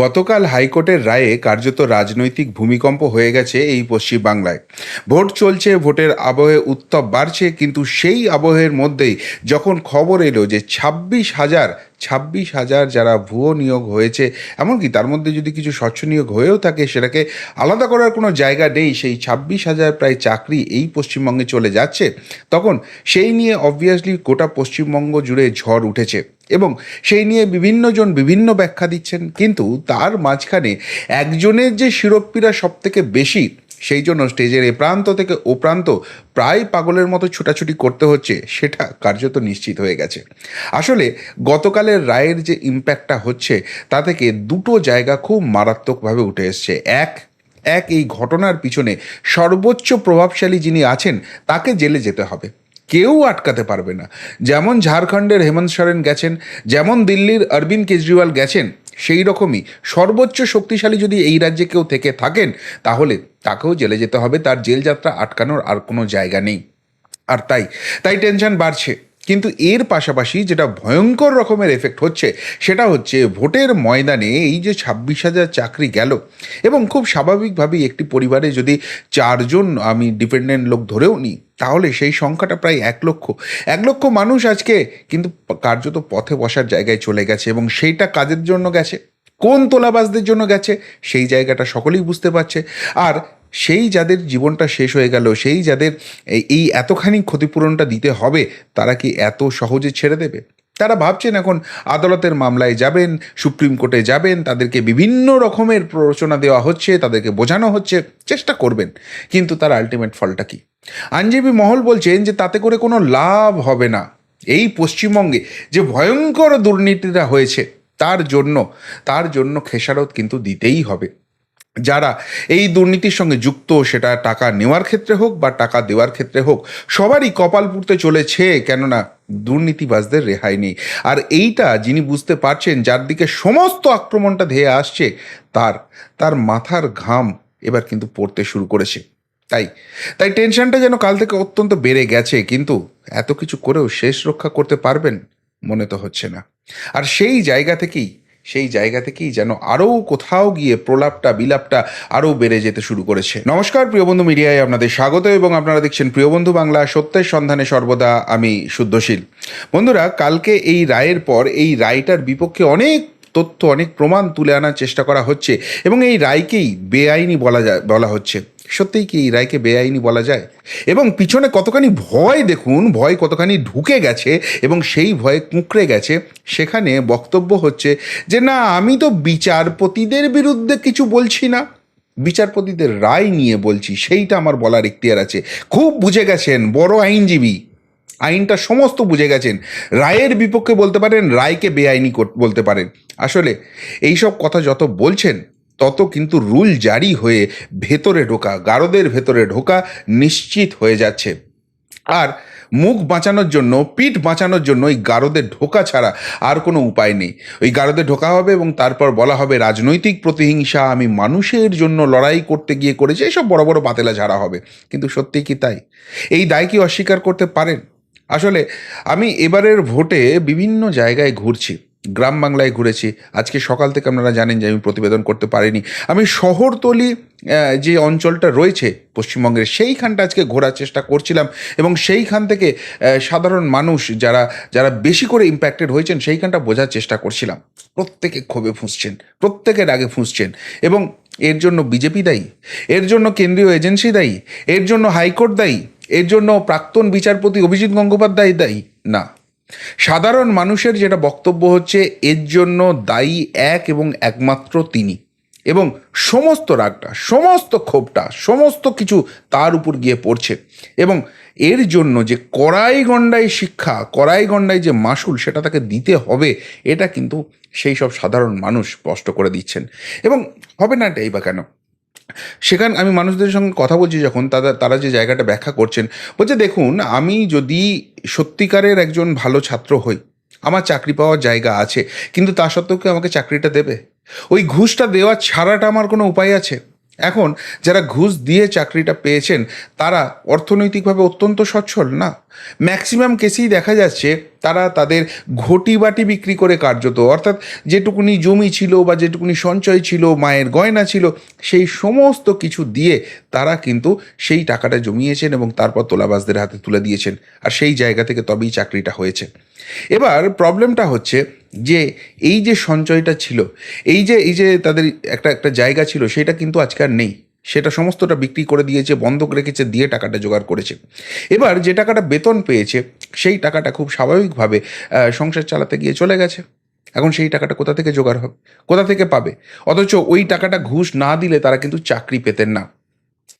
গতকাল হাইকোর্টের রায়ে কার্যত রাজনৈতিক ভূমিকম্প হয়ে গেছে এই পশ্চিমবাংলায় ভোট চলছে, ভোটের আবহে উত্তপ বাড়ছে, কিন্তু সেই আবহের মধ্যেই যখন খবর এলো যে ছাব্বিশ হাজার ছাব্বিশ হাজার যারা ভুয়ো নিয়োগ হয়েছে, এমনকি তার মধ্যে যদি কিছু স্বচ্ছ নিয়োগ হয়েও থাকে, সেটাকে আলাদা করার কোনো জায়গা নেই, সেই ছাব্বিশ হাজার প্রায় চাকরি এই পশ্চিমবঙ্গে চলে যাচ্ছে, তখন সেই নিয়ে অবভিয়াসলি গোটা পশ্চিমবঙ্গ জুড়ে ঝড় উঠেছে। এবং সেই নিয়ে বিভিন্নজন বিভিন্ন ব্যাখ্যা দিচ্ছেন। কিন্তু তার মাঝখানে একজনের যে শিরোপ্পীরা সব থেকে বেশি, সেই জন্য স্টেজের এ প্রান্ত থেকে ও প্রান্ত প্রায় পাগলের মতো ছোটাছুটি করতে হচ্ছে, সেটা কার্যত নিশ্চিত হয়ে গেছে। আসলে গতকালের রায়ের যে ইম্প্যাক্টটা হচ্ছে, তা থেকে দুটো জায়গা খুব মারাত্মকভাবে উঠে এসছে। এক এক এই ঘটনার পিছনে সর্বোচ্চ প্রভাবশালী যিনি আছেন, তাকে জেলে যেতে হবে। কেউ আটকাতে পারবে না। যেমন ঝাড়খণ্ডের হেমন্ত সরেন গেছেন, যেমন দিল্লির অরবিন্দ কেজরিওয়াল গেছেন, সেই রকমই সর্বোচ্চ শক্তিশালী যদি এই রাজ্যে কেউ থেকে থাকেন, তাহলে তাকেও জেলে যেতে হবে, তার জেল যাত্রা আটকানোর আর কোনো জায়গা নেই। আর তাই তাই টেনশন বাড়ছে। কিন্তু এর পাশাপাশি যেটা ভয়ঙ্কর রকমের এফেক্ট হচ্ছে, সেটা হচ্ছে ভোটের ময়দানে এই যে ছাব্বিশ হাজার চাকরি গেল এবং খুব স্বাভাবিকভাবেই একটি পরিবারে যদি চারজন আমি ডিপেন্ডেন্ট লোক ধরেও নিই, তাহলে সেই সংখ্যাটা প্রায় এক লক্ষ। এক লক্ষ মানুষ আজকে কিন্তু কার্যত পথে বসার জায়গায় চলে গেছে এবং সেইটা কাজের জন্য গেছে? কোন তোলাবাজদের জন্য গেছে? সেই জায়গাটা সকলেই বুঝতে পারছে। আর সেই যাদের জীবনটা শেষ হয়ে গেল, সেই যাদের এই- এতখানি ক্ষতিপূরণটা দিতে হবে, তারা কি এত সহজে ছেড়ে দেবে? তারা ভাবছেন এখন আদালতের মামলায় যাবেন, সুপ্রিম কোর্টে যাবেন, তাদেরকে বিভিন্ন রকমের প্ররোচনা দেওয়া হচ্ছে, তাদেরকে বোঝানো হচ্ছে, চেষ্টা করবেন। কিন্তু তার আলটিমেট ফলটা কি? আইনজীবী মহল বলছেন যে তাতে করে কোনো লাভ হবে না। এই পশ্চিমবঙ্গে যে ভয়ঙ্কর দুর্নীতিটা হয়েছে, তার জন্য তার জন্য খেসারত কিন্তু দিতেই হবে। যারা এই দুর্নীতির সঙ্গে যুক্ত, সেটা টাকা নেওয়ার ক্ষেত্রে হোক বা টাকা দেওয়ার ক্ষেত্রে হোক, সবারই কপাল পুড়তে চলেছে, কেননা দুর্নীতিবাজদের রেহাই নেই। আর এইটা যিনি বুঝতে পারছেন, যার দিকে সমস্ত আক্রমণটা ধেয়ে আসছে, তার তার মাথার ঘাম এবার কিন্তু পড়তে শুরু করেছে। তাই তাই টেনশনটা যেন কাল থেকে অত্যন্ত বেড়ে গেছে, কিন্তু এত কিছু করেও শেষ রক্ষা করতে পারবেন মনে তো হচ্ছে না। আর সেই জায়গা থেকেই সেই জায়গা থেকেই যেন আরও কোথাও গিয়ে প্রলাপটা, বিলাপটা আরও বেড়ে যেতে শুরু করেছে। নমস্কার প্রিয় বন্ধু মিডিয়ায় আপনাদের স্বাগত এবং আপনারা দেখছেন প্রিয় বন্ধু বাংলা সত্যের সন্ধানে সর্বদা আমি শুদ্ধশীল। বন্ধুরা, কালকে এই রায়ের পর এই রায়টার বিপক্ষে অনেক তথ্য, অনেক প্রমাণ তুলে আনার চেষ্টা করা হচ্ছে এবং এই রায়কেই বেআইনি বলা যায়, বলা হচ্ছে। সত্যিই কি রায়কে বেআইনি বলা যায়? এবং পিছনে কতখানি ভয় দেখুন, ভয় কতখানি ঢুকে গেছে এবং সেই ভয়ে কুঁকড়ে গেছে, সেখানে বক্তব্য হচ্ছে যে, না, আমি তো বিচারপতিদের বিরুদ্ধে কিছু বলছি না। বিচারপতিদের রায় নিয়ে বলছি, সেইটা আমার বলার ইখতিয়ার আছে। খুব বুঝে গেছেন, বড় আইনজীবী। আইনটা সমস্ত বুঝে গেছেন। রায়ের বিপক্ষে বলতে পারেন, রায়কে বেআইনি বলতে পারেন। আসলে এইসব কথা যত বলছেন তত কিন্তু রুল জারি হয়ে ভেতরে ঢোকা, গারদের ভেতরে ঢোকা নিশ্চিত হয়ে যাচ্ছে। আর মুখ বাঁচানোর জন্য, পিঠ বাঁচানোর জন্য ওই গারদের ঢোকা ছাড়া আর কোনো উপায় নেই। ওই গারদে ঢোকা হবে এবং তারপর বলা হবে, রাজনৈতিক প্রতিহিংসা আমি মানুষের জন্য লড়াই করতে গিয়ে করেছি এসব বড় বড় বাতেলা ঝাড়া হবে। কিন্তু সত্যি কি তাই? এই দায় কি অস্বীকার করতে পারেন? আসলে আমি এবারের ভোটে বিভিন্ন জায়গায় ঘুরছি। গ্রাম বাংলায় ঘুরেছি। আজকে সকাল থেকে আপনারা জানেন যে আমি প্রতিবেদন করতে পারিনি। আমি শহরতলি যে অঞ্চলটা রয়েছে পশ্চিমবঙ্গের, সেইখানটা আজকে ঘোরার চেষ্টা করছিলাম এবং সেইখান থেকে সাধারণ মানুষ যারা যারা বেশি করে ইম্প্যাক্টেড হয়েছেন, সেইখানটা বোঝার চেষ্টা করছিলাম। প্রত্যেকে ক্ষোভে ফুঁসছেন প্রত্যেকের আগে ফুঁসছেন এবং এর জন্য বিজেপি দায়ী, এর জন্য কেন্দ্রীয় এজেন্সি দায়ী, এর জন্য হাইকোর্ট দায়ী, এর জন্য প্রাক্তন বিচারপতি অভিজিৎ গঙ্গোপাধ্যায় দায়ী, না। সাধারণ মানুষের যেটা বক্তব্য হচ্ছে, এর জন্য দায়ী এক এবং একমাত্র তিনি। এবং সমস্ত রাগটা, সমস্ত ক্ষোভটা, সমস্ত কিছু তার উপর গিয়ে পড়ছে। এবং এর জন্য যে কড়াই গণ্ডায় শিক্ষা, কড়াই গণ্ডায় যে মাসুল, সেটা তাকে দিতে হবে, এটা কিন্তু সেই সব সাধারণ মানুষ স্পষ্ট করে দিচ্ছেন। এবং হবে না এটাই বা কেন? সেখানে আমি মানুষদের সঙ্গে কথা বলছি যখন তারা তারা যে জায়গাটা ব্যাখ্যা করছেন, বলছে দেখুন, আমি যদি সত্যিকারের একজন ভালো ছাত্র হই, আমার চাকরি পাওয়ার জায়গা আছে, কিন্তু তা সত্ত্বেও কি আমাকে চাকরিটা দেবে? ওই ঘুষটা দেওয়া ছাড়াটা আমার কোনো উপায় আছে? এখন, যারা ঘুষ দিয়ে চাকরিটা পেয়েছেন, তারা অর্থনৈতিকভাবে অত্যন্ত সচ্ছল, না? ম্যাক্সিমাম কেসেই দেখা যাচ্ছে তারা তাদের ঘটি বাটি বিক্রি করে কার্যত। অর্থাৎ যেটুকুনি জমি ছিল বা যেটুকুনি সঞ্চয় ছিল, মায়ের গয়না ছিল, সেই সমস্ত কিছু দিয়ে তারা কিন্তু সেই টাকাটা জমিয়েছেন এবং তারপর তোলাবাজদের হাতে তুলে দিয়েছেন। আর সেই জায়গা থেকে তবেই চাকরিটা হয়েছে। এবার প্রবলেমটা হচ্ছে যে এই যে সঞ্চয়টা ছিল, এই যে এই যে তাদের একটা একটা জায়গা ছিল, সেটা কিন্তু আজকে আর নেই। সেটা সমস্তটা বিক্রি করে দিয়েছে, বন্ধক রেখেছে, দিয়ে টাকাটা জোগাড় করেছে। এবার যে টাকাটা বেতন পেয়েছে, সেই টাকাটা খুব স্বাভাবিকভাবে সংসার চালাতে গিয়ে চলে গেছে। এখন সেই টাকাটা কোথা থেকে জোগাড় হবে? কোথা থেকে পাবে? অথচ ওই টাকাটা ঘুষ না দিলে তারা কিন্তু চাকরি পেতেন না।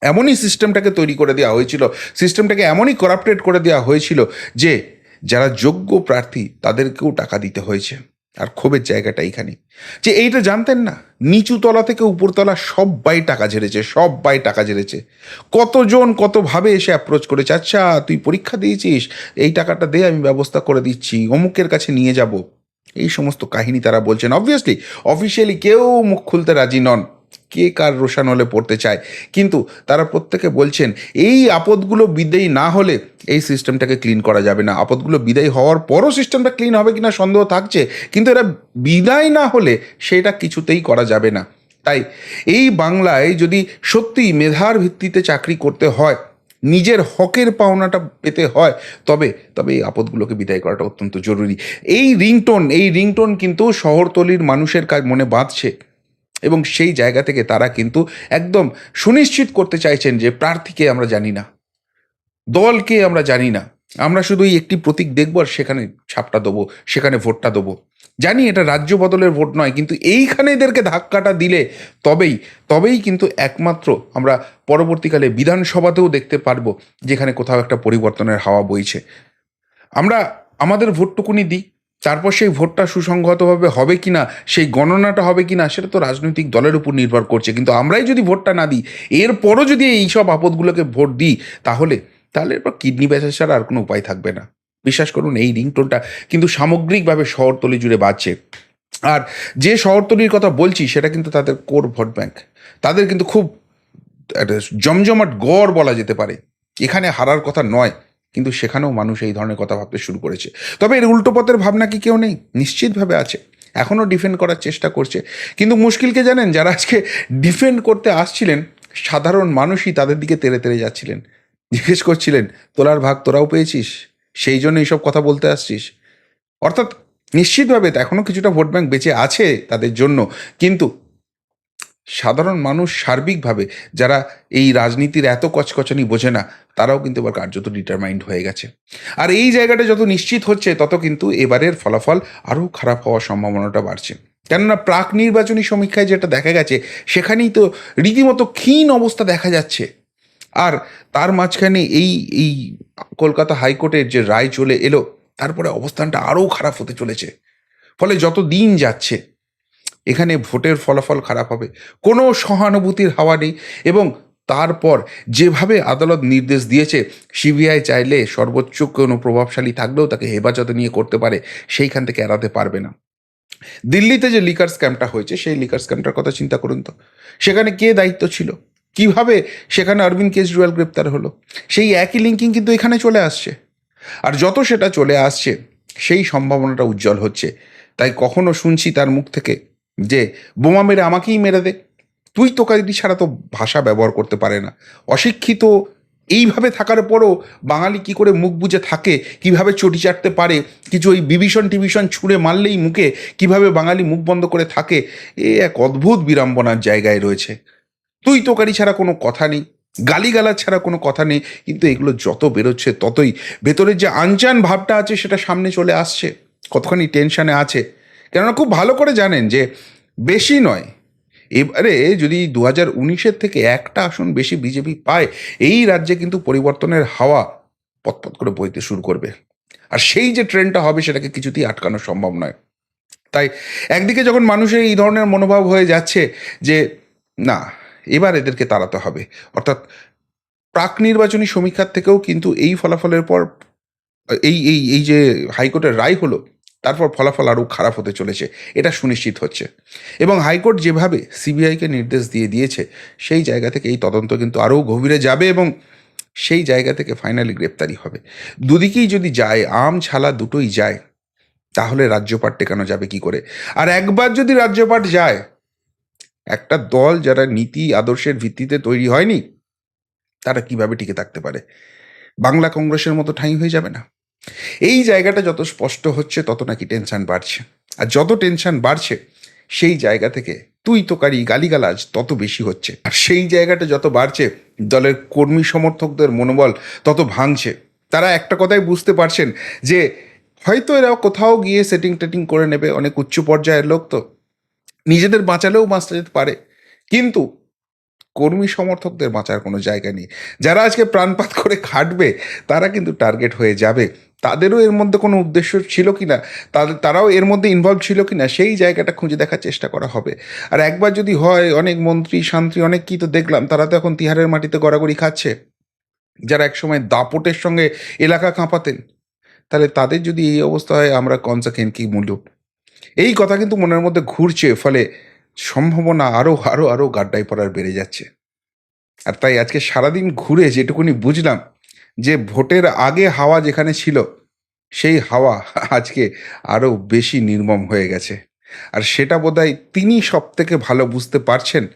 এমনই সিস্টেমটাকে তৈরি করে দেওয়া হয়েছিল, সিস্টেমটাকে এমনই করাপ্টেড করে দেওয়া হয়েছিল যে, যারা যোগ্য প্রার্থী তাদেরকেও টাকা দিতে হয়েছে। আর ক্ষোভের জায়গাটা এইখানে। যে এইটা জানতেন না নিচু তলা থেকে উপরতলা সব্বাই টাকা ঝেড়েছে, সব্বাই টাকা ঝেড়েছে। কতজন কতভাবে এসে অ্যাপ্রোচ করেছে আচ্ছা তুই পরীক্ষা দিয়েছিস, এই টাকাটা দে, আমি ব্যবস্থা করে দিচ্ছি, অমুকের কাছে নিয়ে যাব। এই সমস্ত কাহিনী তারা বলছেন। অবভিয়াসলি অফিসিয়ালি কেউ মুখ খুলতে রাজি নন। কে কার রোশান হলে পড়তে চায়? কিন্তু তারা প্রত্যেকে বলছেন, এই আপদগুলো বিদায়ী না হলে এই সিস্টেমটাকে ক্লিন করা যাবে না। আপদগুলো বিদায়ী হওয়ার পরও সিস্টেমটা ক্লিন হবে কিনা সন্দেহ থাকছে, কিন্তু এরা বিদায় না হলে সেটা কিছুতেই করা যাবে না। তাই এই বাংলায় যদি সত্যি মেধার ভিত্তিতে চাকরি করতে হয়, নিজের হকের পাওনাটা পেতে হয়, তবে তবে এই আপদগুলোকে বিদায় করাটা অত্যন্ত জরুরি। এই রিংটোন এই রিংটোন কিন্তু শহরতলির মানুষের কাজ মনে বাঁধছে। এবং সেই জায়গা থেকে তারা কিন্তু একদম সুনিশ্চিত করতে চাইছেন যে প্রার্থীকে আমরা জানি না, দলকে আমরা জানি না। আমরা শুধু একটি প্রতীক দেখব আর সেখানে ছাপটা দেবো, সেখানে ভোটটা দেবো। জানি এটা রাজ্য বদলের ভোট নয়, কিন্তু এইখানে এদেরকে ধাক্কাটা দিলে তবেই তবেই কিন্তু একমাত্র আমরা পরবর্তীকালে বিধানসভাতেও দেখতে পারব যেখানে কোথাও একটা পরিবর্তনের হাওয়া বইছে। আমরা আমাদের ভোটটুকুনি দিই তারপর সেই ভোটটা সুসংগতভাবে হবে কি না সেই গণনাটা হবে কি না সেটা তো রাজনৈতিক দলের উপর নির্ভর করছে। কিন্তু আমরাই যদি ভোটটা না দিই, এরপরও যদি এইসব আপদগুলোকে ভোট দিই, তাহলে তাহলে এরপর কিডনি বেচা ছাড়া আর কোনো উপায় থাকবে না। বিশ্বাস করুন, এই রিংটোনটা কিন্তু সামগ্রিকভাবে শহরতলি জুড়ে বাজছে। আর যে শহরতলির কথা বলছি, সেটা কিন্তু তাদের কোর ভোট ব্যাংক। তাদের কিন্তু খুব একটা জমজমাট গড় বলা যেতে পারে। এখানে হারার কথা নয়। কিন্তু সেখানেও মানুষ এই ধরনের কথা ভাবতে শুরু করেছে। তবে এর উল্টো পথের ভাবনা কি কেউ নেই? নিশ্চিতভাবে আছে। এখনও ডিফেন্ড করার চেষ্টা করছে। কিন্তু মুশকিলকে জানেন? যারা আজকে ডিফেন্ড করতে আসছিলেন, সাধারণ মানুষই তাদের দিকে তেড়ে তেড়ে যাচ্ছিলেন। জিজ্ঞেস করছিলেন, তোলার ভাগ তোরাও পেয়েছিস? সেই জন্য এইসব কথা বলতে আসছিস? অর্থাৎ নিশ্চিতভাবে তো এখনও কিছুটা ভোট ব্যাংক বেঁচে আছে তাদের জন্য। কিন্তু সাধারণ মানুষ সার্বিকভাবে, যারা এই রাজনীতির এত কচকচানি বোঝে না তারাও কিন্তু এবার কার্যত ডিটারমাইন্ড হয়ে গেছে। আর এই জায়গাটা যত নিশ্চিত হচ্ছে, তত কিন্তু এবারের ফলাফল আরও খারাপ হওয়ার সম্ভাবনাটা বাড়ছে। কেননা প্রাক নির্বাচনী সমীক্ষায় যেটা দেখা গেছে, সেখানেই তো রীতিমতো ক্ষীণ অবস্থা দেখা যাচ্ছে। আর তার মাঝখানে এই এই কলকাতা হাইকোর্টের যে রায় চলে এলো, তারপরে অবস্থানটা আরও খারাপ হতে চলেছে। ফলে যত দিন যাচ্ছে, এখানে ভোটের ফলাফল খারাপ হবে। কোনো সহানুভূতির হাওয়া নেই এবং তারপর যেভাবে আদালত নির্দেশ দিয়েছে, সিবিআই চাইলে সর্বোচ্চ কোনো প্রভাবশালী থাকলেও তাকে হেফাজতে নিয়ে করতে পারে, সেইখান থেকে এড়াতে পারবে না। দিল্লিতে যে লিকার স্ক্যামটা হয়েছে, সেই লিকার স্ক্যামটার কথা চিন্তা করুন তো। সেখানে কে দায়িত্ব ছিল? কীভাবে সেখানে অরবিন্দ কেজরিওয়াল গ্রেপ্তার হলো? সেই একই লিঙ্কিং কিন্তু এখানে চলে আসছে। আর যত সেটা চলে আসছে, সেই সম্ভাবনাটা উজ্জ্বল হচ্ছে। তাই কখনো শুনছি তার মুখ থেকে যে, বোমা মেরে আমাকেই মেরে দে। তুই তোকারি ছাড়া তো ভাষা ব্যবহার করতে পারে না। অশিক্ষিত এইভাবে থাকার পরও বাঙালি কি করে মুখ বুজে থাকে, কীভাবে চটি চাটতে পারে, কিছু ওই বিভীষণ টিভিশন ছুঁড়ে মারলেই মুখে, কীভাবে বাঙালি মুখ বন্ধ করে থাকে, এ এক অদ্ভুত বিড়ম্বনার জায়গায় রয়েছে। তুই তোকারি ছাড়া কোনো কথা নেই গালিগালা ছাড়া কোনো কথা নেই, কিন্তু এগুলো যত বেরোচ্ছে ততই ভেতরের যে আনচান ভাবটা আছে সেটা সামনে চলে আসছে, কতখানি টেনশানে আছে। কেননা খুব ভালো করে জানেন যে বেশি নয় এবারে যদি দু হাজার উনিশের থেকে একটা আসন বেশি বিজেপি পায়, এই রাজ্যে কিন্তু পরিবর্তনের হাওয়া পতপত করে বইতে শুরু করবে। আর সেই যে ট্রেনটা হবে সেটাকে কিছুতেই আটকানো সম্ভব নয়। তাই একদিকে যখন মানুষের এই ধরনের মনোভাব হয়ে যাচ্ছে যে, না, এবার এদেরকে তাড়াতে হবে, অর্থাৎ প্রাক নির্বাচনী সমীক্ষার থেকেও কিন্তু এই ফলাফলের পর, এই এই এই যে হাইকোর্টের রায় হলো তারপর ফলাফল আরও খারাপ হতে চলেছে, এটা সুনিশ্চিত হচ্ছে। এবং হাইকোর্ট যেভাবে সিবিআইকে নির্দেশ দিয়ে দিয়েছে, সেই জায়গা থেকে এই তদন্ত কিন্তু আরও গভীরে যাবে এবং সেই জায়গা থেকে ফাইনালি গ্রেপ্তারি হবে। দুদিকেই যদি যায়, আম ছালা দুটোই যায়, তাহলে রাজ্যপাট টেকানো যাবে কি করে? আর একবার যদি রাজ্যপাট যায়, একটা দল যারা নীতি আদর্শের ভিত্তিতে তৈরি হয়নি, তারা কীভাবে টিকে থাকতে পারে? বাংলা কংগ্রেসের মতো ঠাঁই হয়ে যাবে না? এই জায়গাটা যত স্পষ্ট হচ্ছে, তত নাকি টেনশন বাড়ছে। আর যত টেনশন বাড়ছে, সেই জায়গা থেকে তুই তোকারি, গালিগালাজ তত বেশি হচ্ছে। আর সেই জায়গাটা যত বাড়ছে, দলের কর্মী সমর্থকদের মনোবল তত ভাঙছে। তারা একটা কথাই বুঝতে পারছেন যে, হয়তো এরা কোথাও গিয়ে সেটিং টেটিং করে নেবে, অনেক উচ্চ পর্যায়ের লোক তো। নিজেদের বাঁচালেও বাঁচতে যেতে পারে। কিন্তু কর্মী সমর্থকদের বাঁচার কোনো জায়গা নেই। যারা আজকে প্রাণপাত করে খাটবে, তারা কিন্তু টার্গেট হয়ে যাবে। তাদেরও এর মধ্যে কোনো উদ্দেশ্য ছিল কি না? তাদের, তারাও এর মধ্যে ইনভলভ ছিল কি না? সেই জায়গাটা খুঁজে দেখার চেষ্টা করা হবে। আর একবার যদি হয়, অনেক মন্ত্রী শান্ত্রী অনেক কি তো দেখলাম, তারা তো এখন তিহারের মাটিতে গড়াগড়ি খাচ্ছে। যারা একসময় দাপটের সঙ্গে এলাকা কাঁপাতেন, তাহলে তাদের যদি এই অবস্থা হয়, আমরা কনসাকেন কি মূল্য? এই কথা কিন্তু মনের মধ্যে ঘুরছে, ফলে সম্ভাবনা আরও আরও আরও গাড্ডায় পড়ার বেড়ে যাচ্ছে। আর তাই আজকে সারাদিন ঘুরে যেটুকুনি বুঝলাম যে ভোটের আগে হাওয়া যেখানে ছিল, সেই হাওয়া আজকে আরও বেশি নির্মম হয়ে গেছে। আর সেটা বোধহয় তিনি সব থেকে ভালো বুঝতে পারছেন।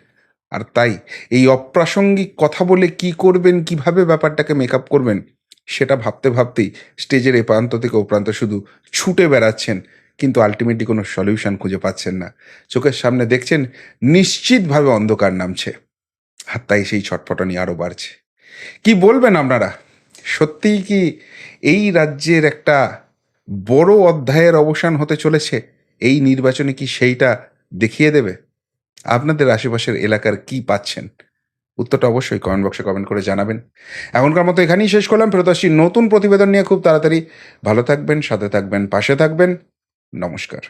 আর তাই এই অপ্রাসঙ্গিক কথা বলে কি করবেন, কীভাবে ব্যাপারটাকে মেকআপ করবেন, সেটা ভাবতে ভাবতেই স্টেজের এ প্রান্ত থেকে ও প্রান্ত শুধু ছুটে বেড়াচ্ছেন, কিন্তু আলটিমেটলি কোনো সলিউশন খুঁজে পাচ্ছেন না। চোখের সামনে দেখছেন নিশ্চিতভাবে অন্ধকার নামছে। আর তাই সেই ছটফটানি আরও বাড়ছে। কি বলবেন আপনারা? সত্যিই কি এই রাজ্যের একটা বড় অধ্যায়ের অবসান হতে চলেছে? এই নির্বাচনে কি সেইটা দেখিয়ে দেবে? আপনাদের আশেপাশের এলাকার কি পাচ্ছেন? উত্তরটা অবশ্যই কমেন্ট বক্সে কমেন্ট করে জানাবেন। এখনকার মতো এখানেই শেষ করলাম। ফেরত আসছি নতুন প্রতিবেদন নিয়ে খুব তাড়াতাড়ি। ভালো থাকবেন, সাথে থাকবেন, পাশে থাকবেন। নমস্কার।